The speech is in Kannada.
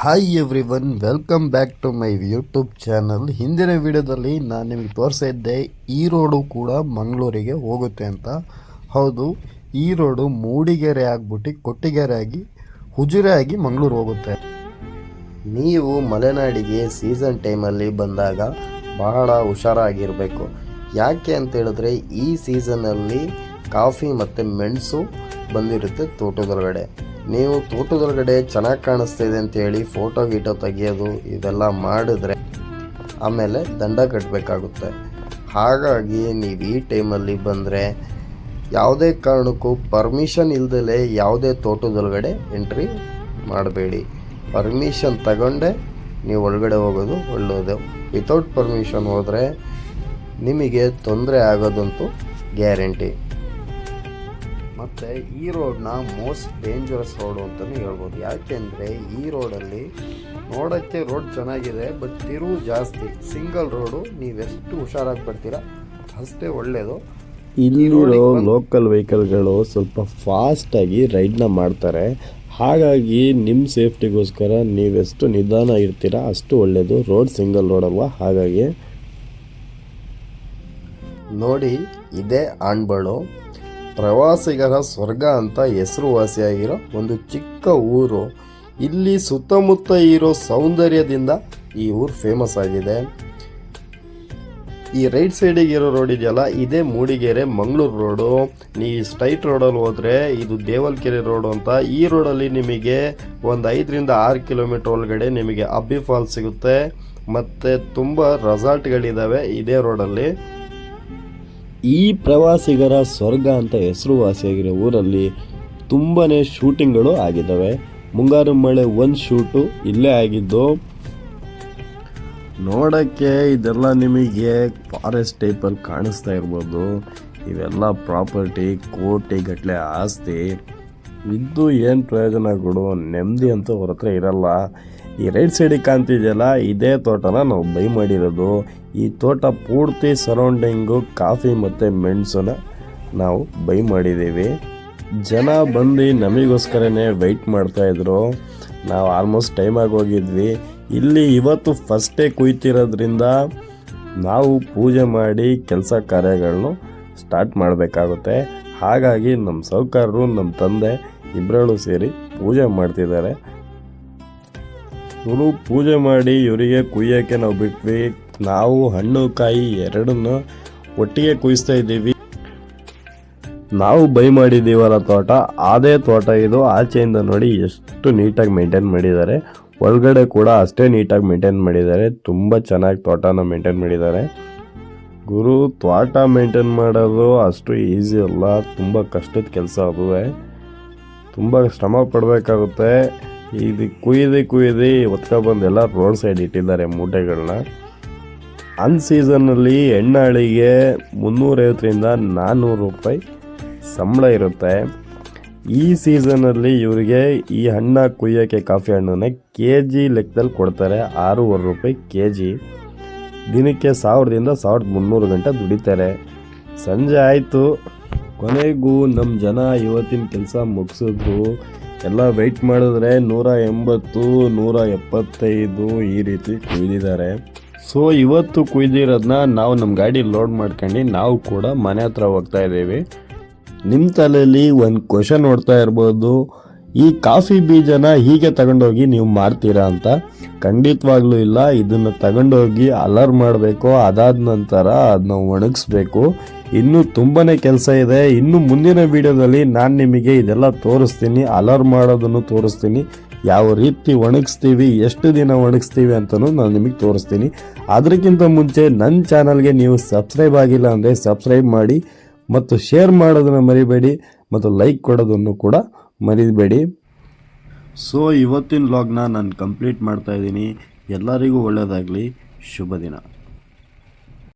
Hi everyone welcome back to my YouTube channel ಹಿಂದಿನ ವಿಡಿಯೋದಲ್ಲಿ ನಾನು ನಿಮಗೆ ತೋರಿಸ್ತಾ ಈ ರೋಡು ಕೂಡ ಮಂಗಳೂರಿಗೆ ಹೋಗುತ್ತೆ ಅಂತ. ಹೌದು, ಈ ರೋಡು ಮೂಡಿಗೆರೆ ಆಗ್ಬಿಟ್ಟು ಕೊಟ್ಟಿಗೆರೆ ಆಗಿ ಹುಜುರೆ ಆಗಿ ಮಂಗಳೂರು ಹೋಗುತ್ತೆ. ನೀವು ಮಲೆನಾಡಿಗೆ ಸೀಸನ್ ಟೈಮಲ್ಲಿ ಬಂದಾಗ ಬಹಳ ಹುಷಾರಾಗಿರಬೇಕು. ಯಾಕೆ ಅಂತ ಹೇಳಿದ್ರೆ, ಈ ಸೀಸನಲ್ಲಿ ಕಾಫಿ ಮತ್ತು ಮೆಣಸು ಬಂದಿರುತ್ತೆ ತೋಟದೊಳಗಡೆ. ನೀವು ತೋಟದೊಳಗಡೆ ಚೆನ್ನಾಗಿ ಕಾಣಿಸ್ತಾ ಇದೆ ಅಂತೇಳಿ ಫೋಟೋ ಗೀಟೋ ತೆಗೆಯೋದು ಇದೆಲ್ಲ ಮಾಡಿದ್ರೆ ಆಮೇಲೆ ದಂಡ ಕಟ್ಟಬೇಕಾಗುತ್ತೆ ಹಾಗಾಗಿ ನೀವು ಈ ಟೈಮಲ್ಲಿ ಬಂದರೆ ಯಾವುದೇ ಕಾರಣಕ್ಕೂ ಪರ್ಮಿಷನ್ ಇಲ್ದಲೇ ಯಾವುದೇ ತೋಟದೊಳಗಡೆ ಎಂಟ್ರಿ ಮಾಡಬೇಡಿ. ಪರ್ಮಿಷನ್ ತಗೊಂಡೆ ನೀವು ಒಳಗಡೆ ಹೋಗೋದು ಒಳ್ಳೆಯದು ವಿತೌಟ್ ಪರ್ಮಿಷನ್ ಹೋದರೆ ನಿಮಗೆ ತೊಂದರೆ ಆಗೋದಂತೂ ಗ್ಯಾರಂಟಿ ಮತ್ತು ಈ ರೋಡ್ನ ಮೋಸ್ಟ್ ಡೇಂಜರಸ್ ರೋಡು ಅಂತಲೇ ಹೇಳ್ಬೋದು. ಯಾಕೆಂದರೆ ಈ ರೋಡಲ್ಲಿ ನೋಡೋಕ್ಕೆ ರೋಡ್ ಚೆನ್ನಾಗಿದೆ ಬಟ್ ತಿರುವು ಜಾಸ್ತಿ. ಸಿಂಗಲ್ ರೋಡು ನೀವೆಷ್ಟು ಹುಷಾರಾಗಿ ಬರ್ತೀರಾ ಅಷ್ಟೇ ಒಳ್ಳೆಯದು ಇಲ್ಲಿರೋ ಲೋಕಲ್ ವೆಹಿಕಲ್ಗಳು ಸ್ವಲ್ಪ ಫಾಸ್ಟಾಗಿ ರೈಡ್ನ ಮಾಡ್ತಾರೆ. ಹಾಗಾಗಿ ನಿಮ್ಮ ಸೇಫ್ಟಿಗೋಸ್ಕರ ನೀವೆಷ್ಟು ನಿಧಾನ ಇರ್ತೀರಾ ಅಷ್ಟು ಒಳ್ಳೆಯದು ರೋಡ್ ಸಿಂಗಲ್ ರೋಡ್ ಅಲ್ವಾ? ಹಾಗಾಗಿ. ನೋಡಿ ಇದೇ ಆಣ್ಬಳು ಪ್ರವಾಸಿಗರ ಸ್ವರ್ಗ ಅಂತ ಹೆಸರುವಾಸಿಯಾಗಿರೋ ಒಂದು ಚಿಕ್ಕ ಊರು. ಇಲ್ಲಿ ಸುತ್ತಮುತ್ತ ಇರೋ ಸೌಂದರ್ಯದಿಂದ ಈ ಊರು ಫೇಮಸ್ ಆಗಿದೆ. ಈ ರೈಟ್ ಸೈಡಿಗೆ ಇರೋ ರೋಡ್ ಇದೆಯಲ್ಲ, ಇದೇ ಮೂಡಿಗೆರೆ ಮಂಗಳೂರು ರೋಡು ನೀ ಸ್ಟ್ರೈಟ್ ರೋಡಲ್ಲಿ ಹೋದರೆ ಇದು ದೇವಲ್ಕೆರೆ ರೋಡು ಅಂತ. ಈ ರೋಡಲ್ಲಿ ನಿಮಗೆ ಒಂದು ಐದರಿಂದ ಆರು ಕಿಲೋಮೀಟರ್ ಒಳಗಡೆ ನಿಮಗೆ ಅಬ್ಬಿ ಫಾಲ್ಸ್ ಸಿಗುತ್ತೆ. ಮತ್ತು ತುಂಬ ರೆಸಾರ್ಟ್ಗಳಿದ್ದಾವೆ ಇದೇ ರೋಡಲ್ಲಿ ಈ ಪ್ರವಾಸಿಗರ ಸ್ವರ್ಗ ಅಂತ ಹೆಸರುವಾಸಿಯಾಗಿರೋ ಊರಲ್ಲಿ ತುಂಬನೇ ಶೂಟಿಂಗ್ಗಳು ಆಗಿದ್ದಾವೆ. ಮುಂಗಾರು ಮಳೆ ಒಂದು ಶೂಟು ಇಲ್ಲೇ ಆಗಿದ್ದು, ನೋಡೋಕ್ಕೆ ಇದೆಲ್ಲ ನಿಮಗೆ ಫಾರೆಸ್ಟ್ ಟೈಪಲ್ಲಿ ಕಾಣಿಸ್ತಾ ಇರ್ಬೋದು. ಇವೆಲ್ಲ ಪ್ರಾಪರ್ಟಿ, ಕೋಟಿ ಗಟ್ಟಲೆ ಆಸ್ತಿ. ಇದ್ದು ಏನು ಪ್ರಯೋಜನಗಳು ನೆಮ್ಮದಿ ಅಂತೂ ಅವ್ರ ಹತ್ರ ಇರಲ್ಲ. ಈ ರೈಟ್ ಸೈಡಿಗೆ ಕಾಣ್ತಿದೆಯಲ್ಲ, ಇದೇ ತೋಟನ ನಾವು ಬೈ ಮಾಡಿರೋದು. ಈ ತೋಟ ಪೂರ್ತಿ ಸರೌಂಡಿಂಗು ಕಾಫಿ ಮತ್ತು ಮೆಣಸನ್ನು ನಾವು ಬೈ ಮಾಡಿದ್ದೀವಿ. ಜನ ಬಂದು ನಮಗೋಸ್ಕರನೇ ವೆಯ್ಟ್ ಮಾಡ್ತಾಯಿದ್ರು ನಾವು ಆಲ್ಮೋಸ್ಟ್ ಟೈಮಾಗಿ ಹೋಗಿದ್ವಿ. ಇಲ್ಲಿ ಇವತ್ತು ಫಸ್ಟೇ ಕುಯ್ತಿರೋದ್ರಿಂದ ನಾವು ಪೂಜೆ ಮಾಡಿ ಕೆಲಸ ಕಾರ್ಯಗಳನ್ನು ಸ್ಟಾರ್ಟ್ ಮಾಡಬೇಕಾಗುತ್ತೆ. ಹಾಗಾಗಿ ನಮ್ಮ ಸೌಕಾರರು ನಮ್ಮ ತಂದೆ ಇಬ್ಬರಲ್ಲೂ ಸೇರಿ ಪೂಜೆ ಮಾಡ್ತಿದ್ದಾರೆ. ಇವರು ಪೂಜೆ ಮಾಡಿ ಇವರಿಗೆ ಕುಯ್ಯೋಕ್ಕೆ ನಾವು ಬಿಟ್ವಿ. ನಾವು ಹಣ್ಣು ಕಾಯಿ ಎರಡನ್ನು ಒಟ್ಟಿಗೆ ಕುಯ್ಸ್ತಾ ಇದ್ದೀವಿ. ನಾವು ಬೈ ಮಾಡಿದ್ದೀವಲ್ಲ ತೋಟ. ಅದೇ ತೋಟ ಇದು. ಆಚೆಯಿಂದ ನೋಡಿ ಎಷ್ಟು ನೀಟಾಗಿ ಮೇಂಟೈನ್ ಮಾಡಿದ್ದಾರೆ. ಒಳಗಡೆ ಕೂಡ ಅಷ್ಟೇ ನೀಟಾಗಿ ಮೇಂಟೈನ್ ಮಾಡಿದ್ದಾರೆ. ತುಂಬ ಚೆನ್ನಾಗಿ ತೋಟನ ಮೇಂಟೈನ್ ಮಾಡಿದ್ದಾರೆ. ಗುರು, ತೋಟ ಮೇಂಟೈನ್ ಮಾಡೋದು ಅಷ್ಟು ಈಸಿ ಅಲ್ಲ. ತುಂಬ ಕಷ್ಟದ ಕೆಲಸ ಅದುವೇ ತುಂಬ ಶ್ರಮ ಪಡಬೇಕಾಗುತ್ತೆ. ಇದು ಕುಯ್ದು ಕುಯ್ದು ಒತ್ಕೊಬಂದು ಎಲ್ಲ ರೋಡ್ ಸೈಡ್ ಇಟ್ಟಿದ್ದಾರೆ ಮೂಟೆಗಳನ್ನ. ಅನ್ ಸೀಸನ್ನಲ್ಲಿ ಎಣ್ಣಾಳಿಗೆ ಮುನ್ನೂರೈವತ್ತರಿಂದ ನಾನ್ನೂರು ರೂಪಾಯಿ ಸಂಬಳ ಇರುತ್ತೆ. ಈ ಸೀಸನಲ್ಲಿ ಇವರಿಗೆ ಈ ಹಣ್ಣ ಕುಯ್ಯೋಕ್ಕೆ ಕಾಫಿ ಹಣ್ಣನ್ನ ಕೆ ಜಿ ಲೆಕ್ಕದಲ್ಲಿ ಕೊಡ್ತಾರೆ. ಆರೂವರೆ ರೂಪಾಯಿ ಕೆ ಜಿ ದಿನಕ್ಕೆ ಸಾವಿರದಿಂದ ಸಾವಿರದ ಮುನ್ನೂರು ಗಂಟೆ ದುಡಿತಾರೆ. ಸಂಜೆ ಆಯಿತು. ಕೊನೆಗೂ ನಮ್ಮ ಜನ ಇವತ್ತಿನ ಕೆಲಸ ಮುಗಿಸಿದ್ರು. ಎಲ್ಲ ವೆಯ್ಟ್ ಮಾಡಿದ್ರೆ ನೂರ ಎಂಬತ್ತು, ನೂರ ಎಪ್ಪತ್ತೈದು ಈ ರೀತಿ ಕುಯ್ದಿದ್ದಾರೆ. ಸೊ ಇವತ್ತು ಕುಯ್ದಿರೋದನ್ನ ನಾವು ನಮ್ಮ ಗಾಡಿ ಲೋಡ್ ಮಾಡ್ಕೊಂಡು ನಾವು ಕೂಡ ಮನೆ ಹತ್ರ ಹೋಗ್ತಾ ಇದ್ದೀವಿ. ನಿಮ್ಮ ತಲೆಯಲ್ಲಿ ಒಂದು ಕ್ವಶನ್ ನೋಡ್ತಾ ಇರ್ಬೋದು. ಈ ಕಾಫಿ ಬೀಜನ ಹೀಗೆ ತಗೊಂಡೋಗಿ ನೀವು ಮಾಡ್ತೀರಾ ಅಂತ? ಖಂಡಿತವಾಗ್ಲೂ ಇಲ್ಲ. ಇದನ್ನು ತಗೊಂಡೋಗಿ ಅಲರ್ ಮಾಡಬೇಕು. ಅದಾದ ನಂತರ ಅದನ್ನ ಒಣಗಿಸ್ಬೇಕು. ಇನ್ನೂ ತುಂಬನೇ ಕೆಲಸ ಇದೆ. ಇನ್ನು ಮುಂದಿನ ವಿಡಿಯೋದಲ್ಲಿ ನಾನು ನಿಮಗೆ ಇದೆಲ್ಲ ತೋರಿಸ್ತೀನಿ. ಅಲರ್ ಮಾಡೋದನ್ನು ತೋರಿಸ್ತೀನಿ. ಯಾವ ರೀತಿ ಒಣಗಿಸ್ತೀವಿ, ಎಷ್ಟು ದಿನ ಒಣಗಿಸ್ತೀವಿ ಅಂತಲೂ ನಾನು ನಿಮಗೆ ತೋರಿಸ್ತೀನಿ. ಅದಕ್ಕಿಂತ ಮುಂಚೆ ನನ್ನ ಚಾನಲ್ಗೆ ನೀವು ಸಬ್ಸ್ಕ್ರೈಬ್ ಆಗಿಲ್ಲ ಅಂದರೆ ಸಬ್ಸ್ಕ್ರೈಬ್ ಮಾಡಿ ಮತ್ತು ಶೇರ್ ಮಾಡೋದನ್ನು ಮರಿಬೇಡಿ ಮತ್ತು ಲೈಕ್ ಕೊಡೋದನ್ನು ಕೂಡ ಮರಿಬೇಡಿ. ಸೊ, ಇವತ್ತಿನ ಲಾಗ್ನ ನಾನು ಕಂಪ್ಲೀಟ್ ಮಾಡ್ತಾ ಇದ್ದೀನಿ. ಎಲ್ಲರಿಗೂ ಒಳ್ಳೆಯದಾಗಲಿ ಶುಭ ದಿನ.